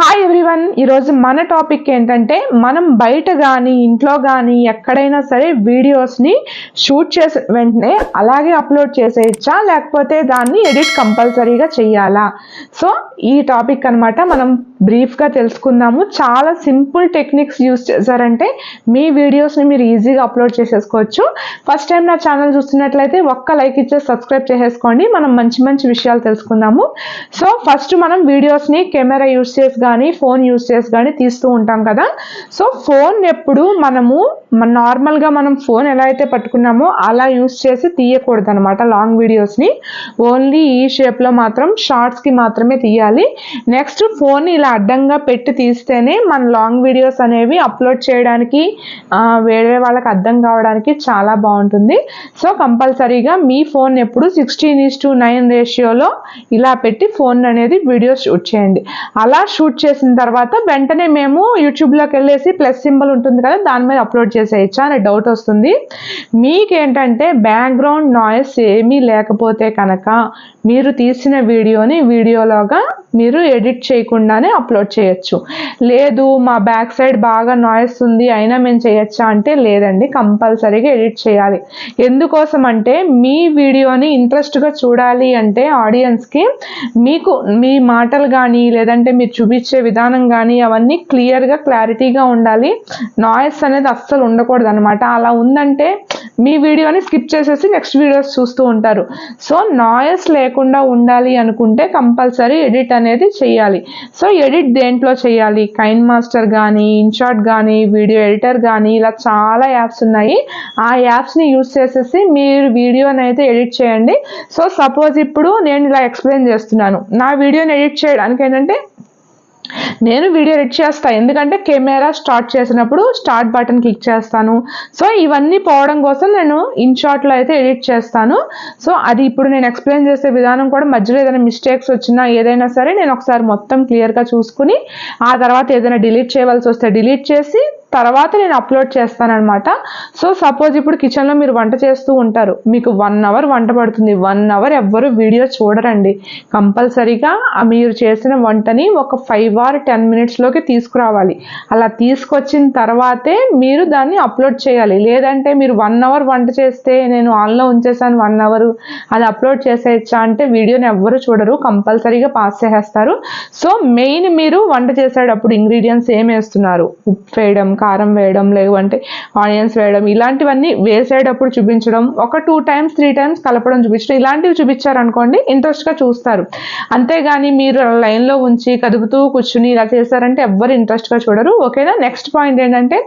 Hi everyone ఈరోజు మన topic ఏంటంటే మనం బయట కానీ ఇంట్లో కానీ ఎక్కడైనా సరే వీడియోస్ని షూట్ చేసే వెంటనే అలాగే అప్లోడ్ చేసేయచ్చా? లేకపోతే దాన్ని ఎడిట్ కంపల్సరీగా చేయాలా? సో ఈ టాపిక్ అన్నమాట మనం బ్రీఫ్గా తెలుసుకుందాము. చాలా సింపుల్ టెక్నిక్స్ యూస్ చేశారంటే మీ వీడియోస్ని మీరు ఈజీగా అప్లోడ్ చేసేసుకోవచ్చు. ఫస్ట్ టైం నా ఛానల్ చూస్తున్నట్లయితే ఒక్క లైక్ ఇచ్చేసి సబ్స్క్రైబ్ చేసేసుకోండి. మనం మంచి మంచి విషయాలు తెలుసుకుందాము. సో ఫస్ట్ మనం వీడియోస్ని కెమెరా యూస్ చేసి కానీ ఫోన్ యూస్ చేసి కానీ తీస్తూ ఉంటాం కదా. సో ఫోన్ ఎప్పుడు మనము నార్మల్గా మనం ఫోన్ ఎలా అయితే పట్టుకున్నామో అలా యూస్ చేసి తీయకూడదు అనమాట లాంగ్ వీడియోస్ని. ఓన్లీ ఈ షేప్లో మాత్రం షార్ట్స్కి మాత్రమే తీయాలి. నెక్స్ట్ ఫోన్ ఇలా అడ్డంగా పెట్టి తీస్తేనే మన లాంగ్ వీడియోస్ అనేవి అప్లోడ్ చేయడానికి వేరే వాళ్ళకి అర్థం కావడానికి చాలా బాగుంటుంది. సో కంపల్సరీగా మీ ఫోన్ ఎప్పుడు సిక్స్టీన్ ఈస్ టు నైన్ రేషియోలో ఇలా పెట్టి ఫోన్ అనేది వీడియో షూట్ చేయండి. అలా షూట్ చేసిన తర్వాత వెంటనే మేము యూట్యూబ్లోకి వెళ్ళేసి ప్లస్ సింబల్ ఉంటుంది కదా దాని మీద అప్లోడ్ చేసేయచ్చా అనే డౌట్ వస్తుంది. మీకేంటంటే బ్యాక్గ్రౌండ్ నాయిస్ ఏమీ లేకపోతే కనుక మీరు తీసిన వీడియోని వీడియోలోగా మీరు ఎడిట్ చేయకుండానే అప్లోడ్ చేయొచ్చు. లేదు మా బ్యాక్ సైడ్ బాగా నాయిస్ ఉంది అయినా మేము చేయొచ్చా అంటే లేదండి కంపల్సరీగా ఎడిట్ చేయాలి. ఎందుకోసం అంటే మీ వీడియోని ఇంట్రెస్ట్గా చూడాలి అంటే ఆడియన్స్కి మీకు మీ మాటలు కానీ లేదంటే మీరు చూపించే విధానం కానీ అవన్నీ క్లియర్గా క్లారిటీగా ఉండాలి. నాయిస్ అనేది అస్సలు ఉండకూడదు అనమాట అలా ఉందంటే మీ వీడియోని స్కిప్ చేసేసి నెక్స్ట్ వీడియోస్ చూస్తూ ఉంటారు. సో నాయిస్ లేకుండా ఉండాలి అనుకుంటే కంపల్సరీ ఎడిట్ అనేది చేయాలి. సో ఎడిట్ దేంట్లో చేయాలి? కైన్ మాస్టర్ కానీ ఇన్షాట్ కానీ వీడియో ఎడిటర్ కానీ ఇలా చాలా యాప్స్ ఉన్నాయి. ఆ యాప్స్ని యూజ్ చేసేసి మీరు వీడియోని అయితే ఎడిట్ చేయండి. సో సపోజ్ ఇప్పుడు నేను ఇలా ఎక్స్ప్లెయిన్ చేస్తున్నాను. నా వీడియోని ఎడిట్ చేయడానికి ఏంటంటే నేను వీడియో ఎడిట్ చేస్తాను ఎందుకంటే కెమెరా స్టార్ట్ చేసినప్పుడు స్టార్ట్ బటన్ క్లిక్ చేస్తాను. సో ఇవన్నీ పోవడం కోసం నేను ఇన్ షార్ట్లో అయితే ఎడిట్ చేస్తాను. సో అది ఇప్పుడు నేను ఎక్స్ప్లెయిన్ చేసే విధానం కూడా మధ్యలో ఏదైనా మిస్టేక్స్ వచ్చినా ఏదైనా సరే నేను ఒకసారి మొత్తం క్లియర్గా చూసుకుని ఆ తర్వాత ఏదైనా డిలీట్ చేయవలసి వస్తే డిలీట్ చేసి తర్వాత నేను అప్లోడ్ చేస్తానన్నమాట. సో సపోజ్ ఇప్పుడు కిచెన్లో మీరు వంట చేస్తూ ఉంటారు. మీకు వన్ అవర్ వంట పడుతుంది. వన్ అవర్ ఎవ్వరు వీడియో చూడరండి. కంపల్సరీగా మీరు చేసిన వంటని ఒక ఫైవ్ ఆర్ టెన్ మినిట్స్లోకి తీసుకురావాలి. అలా తీసుకొచ్చిన తర్వాతే మీరు దాన్ని అప్లోడ్ చేయాలి. లేదంటే మీరు వన్ అవర్ వంట చేస్తే నేను ఆన్లో ఉంచేసాను వన్ అవర్ అది అప్లోడ్ చేసేయచ్చా అంటే వీడియోని ఎవ్వరు చూడరు. కంపల్సరీగా పాస్ చేసేస్తారు. సో మెయిన్ మీరు వంట చేసేటప్పుడు ఇంగ్రీడియంట్స్ ఏం వేస్తున్నారు? ఉప్పు వేయడం కారం వేయడం లేవంటే ఆనియన్స్ వేయడం ఇలాంటివన్నీ వేసేటప్పుడు చూపించడం ఒక టూ టైమ్స్ త్రీ టైమ్స్ కలపడం చూపించడం ఇలాంటివి చూపించారనుకోండి ఇంట్రెస్ట్గా చూస్తారు. అంతేగాని మీరు లైన్లో ఉంచి కదుపుతూ కూర్చుని ఇలా చేస్తారంటే ఎవ్వరు ఇంట్రెస్ట్గా చూడరు. ఓకేనా? నెక్స్ట్ పాయింట్ ఏంటంటే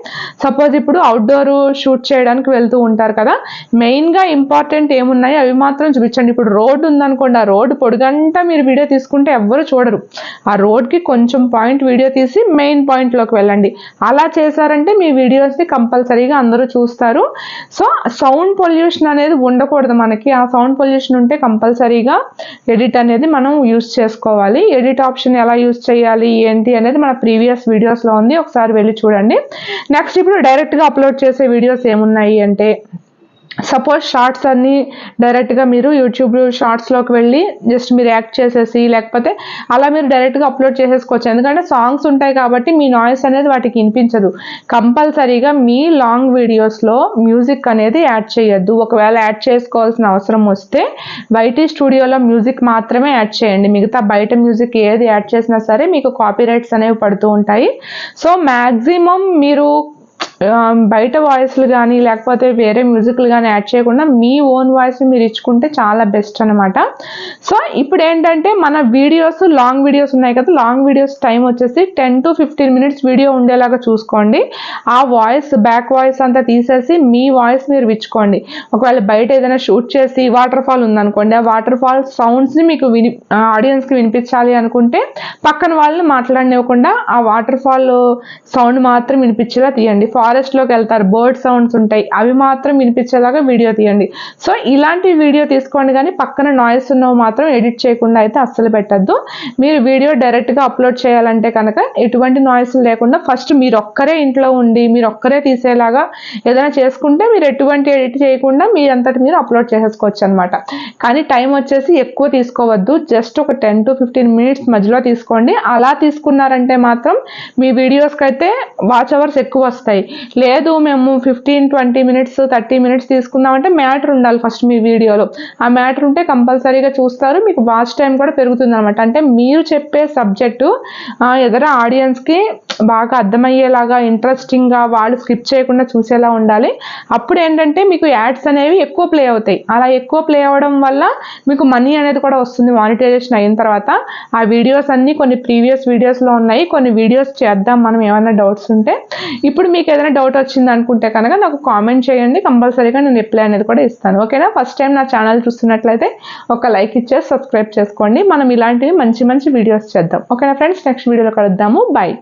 సపోజ్ ఇప్పుడు అవుట్డోర్ షూట్ చేయడానికి వెళ్తూ ఉంటారు కదా మెయిన్గా ఇంపార్టెంట్ ఏమున్నాయి అవి మాత్రం చూపించండి. ఇప్పుడు రోడ్ ఉందనుకోండి ఆ రోడ్డు పొడుగంతా మీరు వీడియో తీసుకుంటే ఎవ్వరు చూడరు. ఆ రోడ్కి కొంచెం పాయింట్ వీడియో తీసి మెయిన్ పాయింట్లోకి వెళ్ళండి. అలా చేశారంటే మీ వీడియోస్ని కంపల్సరీగా అందరూ చూస్తారు. సో సౌండ్ పొల్యూషన్ అనేది ఉండకూడదు మనకి. ఆ సౌండ్ పొల్యూషన్ ఉంటే కంపల్సరీగా ఎడిట్ అనేది మనం యూస్ చేసుకోవాలి. ఎడిట్ ఆప్షన్ ఎలా యూస్ చేయాలి ఏంటి అనేది మన ప్రీవియస్ వీడియోస్లో ఉంది. ఒకసారి వెళ్ళి చూడండి. నెక్స్ట్ ఇప్పుడు డైరెక్ట్గా అప్లోడ్ చేసే వీడియోస్ ఏమున్నాయి అంటే సపోజ్ షార్ట్స్ అన్నీ డైరెక్ట్గా మీరు యూట్యూబ్ షార్ట్స్లోకి వెళ్ళి జస్ట్ మీరు యాక్ట్ చేసేసి లేకపోతే అలా మీరు డైరెక్ట్గా అప్లోడ్ చేసేసుకోవచ్చు. ఎందుకంటే సాంగ్స్ ఉంటాయి కాబట్టి మీ నాయిస్ అనేది వాటికి వినిపించదు. కంపల్సరీగా మీ లాంగ్ వీడియోస్లో మ్యూజిక్ అనేది యాడ్ చేయొద్దు. ఒకవేళ యాడ్ చేసుకోవాల్సిన అవసరం వస్తే బయట స్టూడియోలో మ్యూజిక్ మాత్రమే యాడ్ చేయండి. మిగతా బయట మ్యూజిక్ ఏది యాడ్ చేసినా సరే మీకు కాపీ రైట్స్ అనేవి పడుతూ ఉంటాయి. సో మ్యాక్సిమం మీరు బయట వాయిస్లు కానీ లేకపోతే వేరే మ్యూజిక్లు కానీ యాడ్ చేయకుండా మీ ఓన్ వాయిస్ని మీరు ఇచ్చుకుంటే చాలా బెస్ట్ అనమాట సో ఇప్పుడు ఏంటంటే మన వీడియోస్ లాంగ్ వీడియోస్ ఉన్నాయి కదా లాంగ్ వీడియోస్ టైం వచ్చేసి ten to fifteen minutes video ఉండేలాగా చూసుకోండి. ఆ వాయిస్ బ్యాక్ వాయిస్ అంతా తీసేసి మీ వాయిస్ మీరు విచ్చుకోండి. ఒకవేళ బయట ఏదైనా షూట్ చేసి వాటర్ ఫాల్ ఉందనుకోండి ఆ వాటర్ ఫాల్ సౌండ్స్ని మీకు విని ఆడియన్స్కి వినిపించాలి అనుకుంటే పక్కన వాళ్ళని మాట్లాడనివ్వకుండా ఆ వాటర్ ఫాల్ సౌండ్ మాత్రం వినిపించేలా తీయండి. ఫాల్ ఫారెస్ట్లోకి వెళ్తారు బర్డ్ సౌండ్స్ ఉంటాయి అవి మాత్రం వినిపించేలాగా వీడియో తీయండి. సో ఇలాంటి వీడియో తీసుకోండి కానీ పక్కన నాయిస్ ఉన్నవి మాత్రం ఎడిట్ చేయకుండా అయితే అస్సలు పెట్టద్దు. మీరు వీడియో డైరెక్ట్గా అప్లోడ్ చేయాలంటే కనుక ఎటువంటి నాయిస్ లేకుండా ఫస్ట్ మీరు ఒక్కరే ఇంట్లో ఉండి మీరు ఒక్కరే తీసేలాగా ఏదైనా చేసుకుంటే మీరు ఎటువంటి ఎడిట్ చేయకుండా మీరంతటి మీరు అప్లోడ్ చేసేసుకోవచ్చు అనమాట కానీ టైం వచ్చేసి ఎక్కువ తీసుకోవద్దు. జస్ట్ ఒక టెన్ టు ఫిఫ్టీన్ మినిట్స్ మధ్యలో తీసుకోండి. అలా తీసుకున్నారంటే మాత్రం మీ వీడియోస్కి అయితే వాచ్ అవర్స్ ఎక్కువ వస్తాయి. లేదు మేము fifteen twenty minutes thirty minutes తీసుకుందామంటే matter ఉండాలి ఫస్ట్ మీ వీడియోలో. ఆ మ్యాటర్ ఉంటే కంపల్సరీగా చూస్తారు మీకు వాచ్ టైం కూడా పెరుగుతుంది అనమాట అంటే మీరు చెప్పే సబ్జెక్టు ఎదర ఆడియన్స్కి బాగా అర్థమయ్యేలాగా ఇంట్రెస్టింగ్గా వాళ్ళు స్కిప్ చేయకుండా చూసేలా ఉండాలి. అప్పుడు ఏంటంటే మీకు యాడ్స్ అనేవి ఎక్కువ ప్లే అవుతాయి. అలా ఎక్కువ ప్లే అవ్వడం వల్ల మీకు మనీ అనేది కూడా వస్తుంది మానిటైజేషన్ అయిన తర్వాత. ఆ వీడియోస్ అన్నీ కొన్ని ప్రీవియస్ వీడియోస్లో ఉన్నాయి. కొన్ని వీడియోస్ చేద్దాం మనం ఏమైనా డౌట్స్ ఉంటే. ఇప్పుడు మీకు ఏదైనా డౌట్ వచ్చింది అనుకుంటే కనుక నాకు కామెంట్ చేయండి. కంపల్సరీగా నేను రిప్లై అనేది కూడా ఇస్తాను. ఓకేనా ఫస్ట్ టైం నా ఛానల్ చూస్తున్నట్లయితే ఒక లైక్ ఇచ్చేసి సబ్స్క్రైబ్ చేసుకోండి. మనం ఇలాంటివి మంచి మంచి వీడియోస్ చేద్దాం. ఓకేనా ఫ్రెండ్స్ నెక్స్ట్ వీడియోలో కలుద్దాము. బాయ్